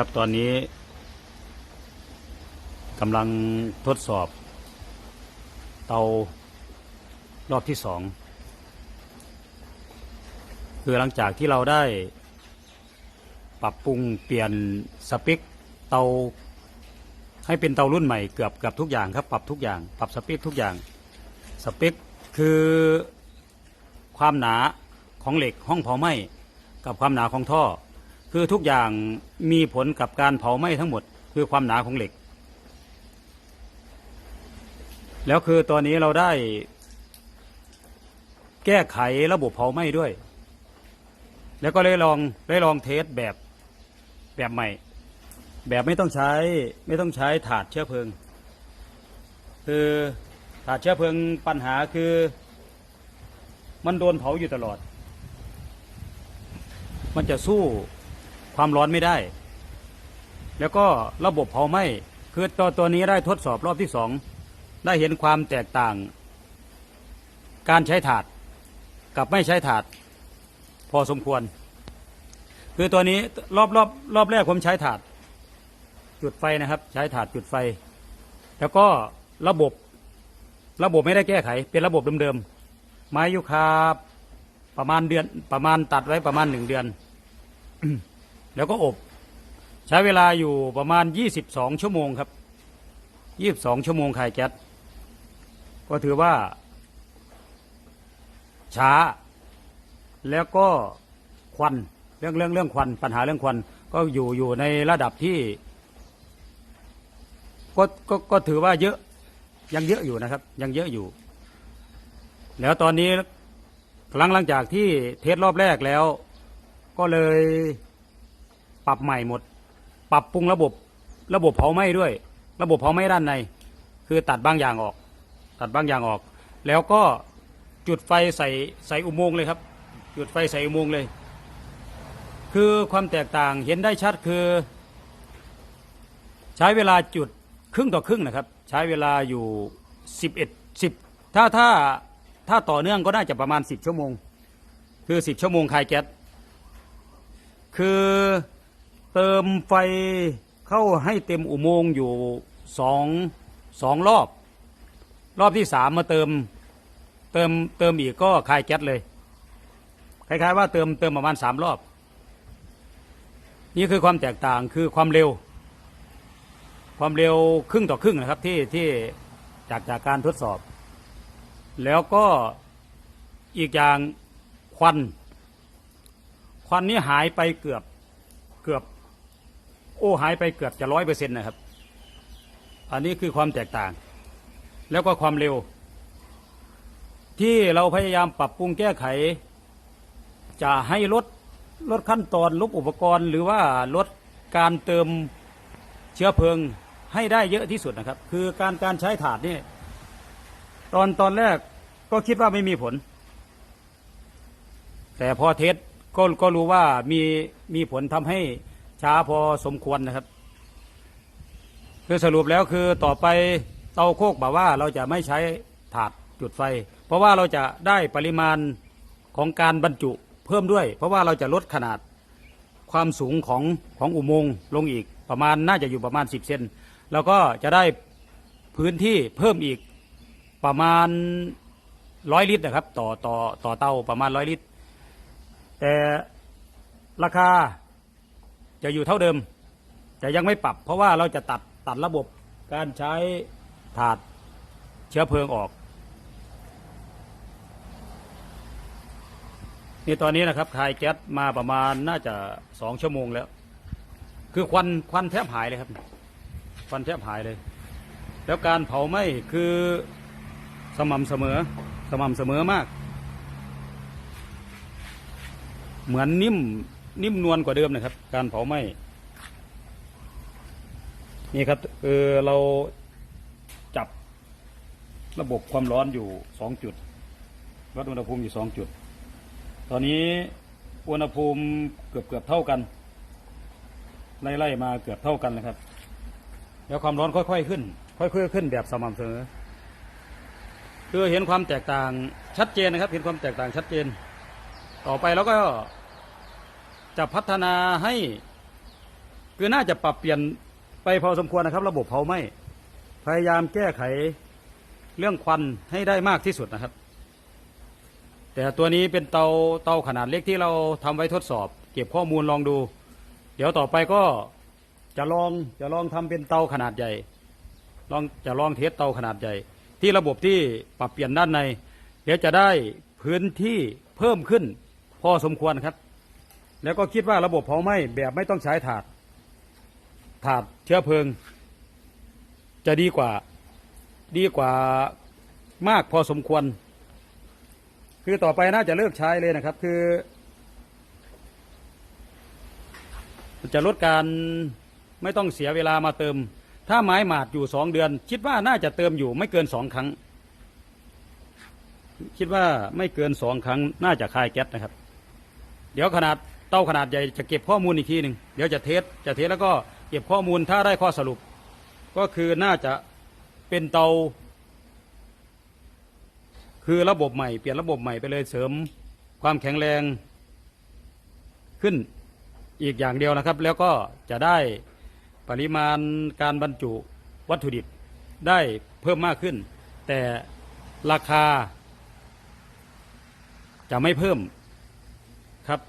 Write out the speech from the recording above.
ครับตอนนี้กำลังทดสอบ เตารอบที่สองคือหลังจากที่เราได้ปรับปรุงเปลี่ยนสเปคเตาให้เป็นเตารุ่นใหม่เกือบเกือบทุกอย่างครับ ปรับทุกอย่าง ปรับสเปคทุกอย่างสเปคคือความหนาของเหล็กห้องเผาไหม้กับความหนาของท่อ คือทุกอย่างมีผลกับการเผาไหม้ทั้งหมด คือความหนาของเหล็ก แล้วคือตอนนี้เราได้แก้ไขระบบเผาไหม้ด้วย แล้วก็เลยลองได้ลองเทสแบบแบบใหม่ แบบไม่ต้องใช้ไม่ต้องใช้ถาดเชื้อเพลิง คือถาดเชื้อเพลิงปัญหาคือ มันโดนเผาอยู่ตลอด มันจะสู้ ความร้อนไม่ได้ แล้วก็ระบบเผาไหม้คือตัวตัวนี้ได้ทดสอบรอบที่สองได้เห็นความแตกต่าง การใช้ถาดกับไม่ใช้ถาด พอสมควร คือตัวนี้รอบรอบรอบแรกผมใช้ถาด จุดไฟนะครับ ใช้ถาดจุดไฟ แล้วก็ระบบระบบไม่ได้แก้ไข เป็นระบบเดิมๆไม้ยูคาประมาณเดือน ประมาณตัดไว้ประมาณหนึ่งเดือน แล้วก็อบ ใช้เวลาอยู่ประมาณ 22 ชั่วโมงครับ 22 ชั่วโมงขายแก๊สก็ถือว่า ช้า แล้วก็ควันเรื่องเรื่องเรื่องควันปัญหาเรื่องควันก็อยู่อยู่ในระดับที่ก็ก็ก็ถือว่าเยอะยังเยอะอยู่นะครับ ยังเยอะอยู่ แล้วตอนนี้หลังหลังจากที่เทสรอบแรกแล้ว ก็เลย ปรับใหม่หมด ปรับปรุงระบบระบบเผาไหม้ด้วย ระบบเผาไหม้ด้านใน คือตัดบางอย่างออก ตัดบางอย่างออก แล้วก็จุดไฟใส่ใส่อุโมงค์เลยครับ จุดไฟใส่อุโมงค์เลย คือความแตกต่างเห็นได้ชัดคือ ใช้เวลาจุดครึ่งต่อครึ่งนะครับ ใช้เวลาอยู่ 11 10 ถ้าถ้าถ้าต่อเนื่องก็น่าจะประมาณ 10 ชั่วโมง คือ 10 ชั่วโมงคายแก๊สคือ เติมไฟเข้าให้เต็มอุโมงค์อยู่สองสองรอบ รอบที่สามมาเติม เติมเติมอีกก็คลายแก๊สเลยคล้ายๆว่าเติมเติมประมาณสามรอบ นี่คือความแตกต่างคือความเร็ว ความเร็วครึ่งต่อครึ่งนะครับที่ที่จากจากการทดสอบ แล้วก็อีกอย่างควัน ควันนี้หายไปเกือบเกือบ โอ้หายไปเกือบจะร้อยเปอร์เซ็นต์นะครับ อันนี้คือความแตกต่าง แล้วก็ความเร็ว ที่เราพยายามปรับปรุงแก้ไข จะให้ลดลดขั้นตอนลดอุปกรณ์ หรือว่าลดการเติมเชื้อเพลิงให้ได้เยอะที่สุดนะครับ คือการการใช้ถาดนี่ตอนตอนแรกก็คิดว่าไม่มีผล แต่พอเทสก็ก็รู้ว่ามีมีผลทำให้ ช้าพอสมควรนะครับ คือสรุปแล้วคือต่อไปเตาโคกแบบว่าเราจะไม่ใช้ถาดจุดไฟ เพราะว่าเราจะได้ปริมาณของการบรรจุเพิ่มด้วย เพราะว่าเราจะลดขนาดความสูงของของอุโมงค์ลงอีกประมาณน่าจะอยู่ประมาณ 10 เซนแล้วก็จะได้พื้นที่เพิ่มอีกประมาณร้อยลิตรนะครับ ต่อต่อต่อเตาประมาณร้อยลิตร แต่ราคา จะอยู่เท่าเดิม แต่ยังไม่ปรับ เพราะว่าเราจะตัดตัดระบบการใช้ถาดเชื้อเพลิงออกนี่ตอนนี้นะครับคายแก๊สมาประมาณน่าจะสองชั่วโมงแล้ว คือควันควันแทบหายเลยครับ ควันแทบหายเลย แล้วการเผาไหม้คือสม่ำเสมอสม่ำเสมอมาก เหมือนนิ่ม นิ่มนวลกว่าเดิมนะครับ การเผาไหม้นี่ครับเออเราจับระบบความร้อนอยู่สองจุดวัดอุณหภูมิอยู่สองจุด ตอนนี้อุณหภูมิเกือบเกือบเท่ากันไล่ไล่มาเกือบเท่ากันนะครับ แล้วความร้อนค่อยๆขึ้น ค่อยๆขึ้นแบบสม่ำเสมอคือเห็นความแตกต่างชัดเจนนะครับ เห็นความแตกต่างชัดเจน ต่อไปเราก็ จะพัฒนาให้คือน่าจะปรับเปลี่ยนไปพอสมควรนะครับ ระบบเผาไหม้พยายามแก้ไขเรื่องควันให้ได้มากที่สุดนะครับ แต่ตัวนี้เป็นเตาเตาขนาดเล็กที่เราทำไว้ทดสอบ เก็บข้อมูลลองดู เดี๋ยวต่อไปก็จะลองจะลองทำเป็นเตาขนาดใหญ่ลองจะลองเทสเตาขนาดใหญ่ ที่ระบบที่ปรับเปลี่ยนด้านใน เดี๋ยวจะได้พื้นที่เพิ่มขึ้นพอสมควรครับ แล้วก็คิดว่าระบบเผาไหม้แบบไม่ต้องใช้ถาด ถาดเชื้อเพลิง จะดีกว่าดีกว่ามากพอสมควร คือต่อไปน่าจะเลิกใช้เลยนะครับ คือจะลดการไม่ต้องเสียเวลามาเติม ถ้าไม้หมาดอยู่สองเดือน คิดว่าน่าจะเติมอยู่ไม่เกินสองครั้ง คิดว่าไม่เกินสองครั้งน่าจะคายแก๊สนะครับ เดี๋ยวขนาด เต้าขนาดใหญ่จะเก็บข้อมูลอีกทีหนึ่งเดี๋ยวจะเทสจะเทสแล้วก็เก็บข้อมูลถ้าได้ข้อสรุป ก็คือน่าจะเป็นเตา คือระบบใหม่เปลี่ยนระบบใหม่ไปเลยเสริมความแข็งแรงขึ้นอีกอย่างเดียวนะครับ แล้วก็จะได้ปริมาณการบรรจุวัตถุดิบได้เพิ่มมากขึ้น แต่ราคาจะไม่เพิ่มครับ